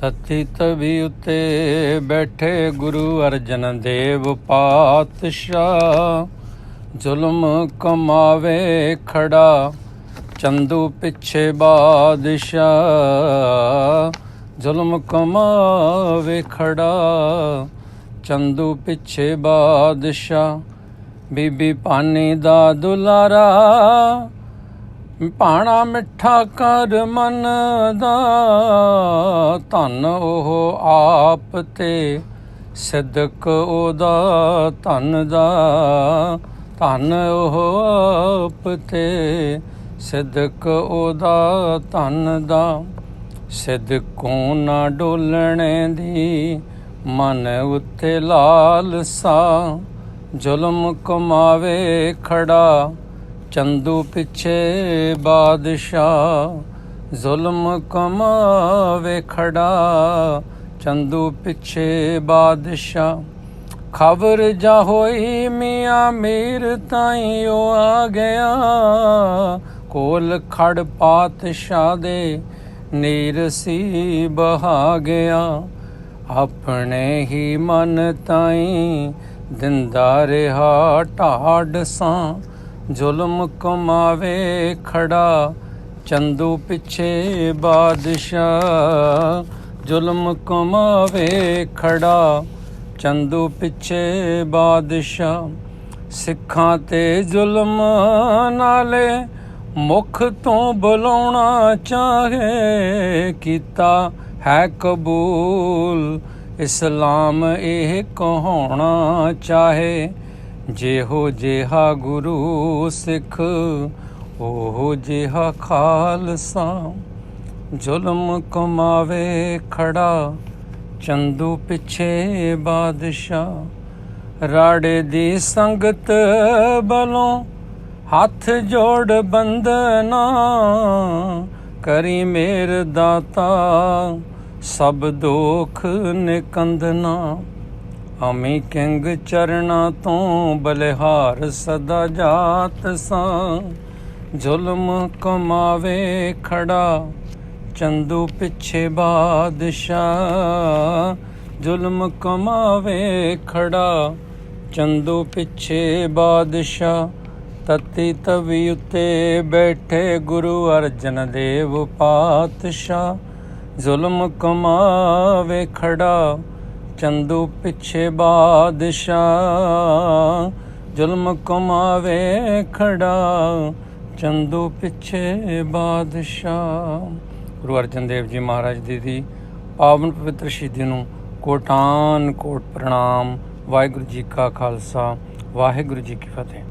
ਤਤੀ ਤਵੀ ਉਤੇ ਬੈਠੇ ਗੁਰੂ ਅਰਜਨ ਦੇਵ ਪਾਤਸ਼ਾਹ। ਜ਼ੁਲਮ ਕਮਾਵੇ ਖੜਾ, ਚੰਦੂ ਪਿੱਛੇ ਬਾਦਸ਼ਾਹ। ਜ਼ੁਲਮ ਕਮਾਵੇ ਖੜਾ, ਚੰਦੂ ਪਿੱਛੇ ਬਾਦਸ਼ਾਹ। ਬੀਬੀ ਪਾਣੀ ਦਾ ਦੁਲਾਰਾ, ਭਾਣਾ ਮਿੱਠਾ ਕਰ ਮਨ ਦਾ। ਧਨ ਉਹ ਆਪ ਤੇ ਸਿਦਕ ਉਹਦਾ ਧਨ ਦਾ। ਧਨ ਉਹ ਆਪ ਤੇ ਸਿਦਕ ਉਹਦਾ ਧਨ ਦਾ। ਸਿਦਕੋਂ ਨਾ ਡੋਲਣੇ ਦੀ ਮਨ ਉੱਤੇ ਲਾਲਸਾ। ਜ਼ੁਲਮ ਕਮਾਵੇ ਖੜਾ, ਚੰਦੂ ਪਿੱਛੇ ਬਾਦਸ਼ਾਹ। ਜ਼ੁਲਮ ਕਮਾਵੇ ਖੜਾ, ਚੰਦੂ ਪਿੱਛੇ ਬਾਦਸ਼ਾਹ। ਖਬਰ ਜਾ ਹੋਈ ਮੀਆਂ ਮੀਰ ਤਾਈ ਉਹ ਆ ਗਿਆ। ਕੋਲ ਖੜ ਪਾਤਸ਼ਾਹ ਦੇ ਨੀਰ ਸੀ ਬਹਾ ਗਿਆ। ਆਪਣੇ ਹੀ ਮਨ ਤਾਈ ਦਿੰਦਾ ਰਿਹਾ ਢਾਡ ਸਾਂ। ਜ਼ੁਲਮ ਕਮਾਵੇ ਖੜਾ ਚੰਦੂ ਪਿੱਛੇ ਬਾਦਸ਼ਾਹ, ਜ਼ੁਲਮ ਕਮਾਵੇ ਖੜਾ। ਚੰਦੂ ਪਿੱਛੇ ਬਾਦਸ਼ਾਹ, ਸਿੱਖਾਂ ਤੇ ਜ਼ੁਲਮ ਨਾਲੇ ਮੁਖ ਤੋਂ ਬੁਲਾਉਣਾ ਚਾਹੇ ਕੀਤਾ ਹੈ ਕਬੂਲ। ਇਸਲਾਮ ਇਹ ਕਹਾਉਣਾ ਚਾਹੇ ਜਿਹੋ ਜਿਹਾ ਗੁਰੂ ਸਿੱਖ ਉਹ ਜਿਹਾ ਖਾਲਸਾ ਜ਼ੁਲਮ ਕਮਾਵੇ ਖੜਾ, ਚੰਦੂ ਪਿੱਛੇ ਬਾਦਸ਼ਾਹ। ਰਾੜੇ ਦੀ ਸੰਗਤ ਬਲੋਂ ਹੱਥ ਜੋੜ ਬੰਦਨਾ, ਕਰੀ ਮੇਰ ਦਾਤਾ, ਸਭ ਦੁੱਖ ਨਿਕੰਦਨਾ। ਅਮੀ ਕਿੰਗ ਚਰਣਾ ਤੋਂ ਬਲਿਹਾਰ ਸਦਾ ਜਾਤ ਸਾਂ। ਜ਼ੁਲਮ ਕਮਾਵੇ ਖੜਾ, ਚੰਦੂ ਪਿੱਛੇ ਬਾਦਸ਼ਾਹ। ਜ਼ੁਲਮ ਕਮਾਵੇ ਖੜਾ, ਚੰਦੂ ਪਿੱਛੇ ਬਾਦਸ਼ਾਹ। ਤਤੀ ਤਵੀ ਉਤੇ ਬੈਠੇ ਗੁਰੂ ਅਰਜਨ ਦੇਵ ਪਾਤਸ਼ਾਹ। ਜ਼ੁਲਮ ਕਮਾਵੇ ਖੜਾ, ਚੰਦੂ ਪਿੱਛੇ ਬਾਦਸ਼ਾਹ। ਜ਼ੁਲਮ ਕਮਾਵੇ ਖੜਾ ਚੰਦੂ ਪਿੱਛੇ ਬਾਦਸ਼ਾਹ। ਗੁਰੂ ਅਰਜਨ ਦੇਵ ਜੀ ਮਹਾਰਾਜ ਜੀ ਦੀ ਪਾਵਨ ਪਵਿੱਤਰ ਸ਼ਹੀਦੀ ਨੂੰ ਕੋਟਾਨ ਕੋਟ ਪ੍ਰਣਾਮ। ਵਾਹਿਗੁਰੂ ਜੀ ਕਾ ਖਾਲਸਾ, ਵਾਹਿਗੁਰੂ ਜੀ ਕੀ ਫਤਿਹ।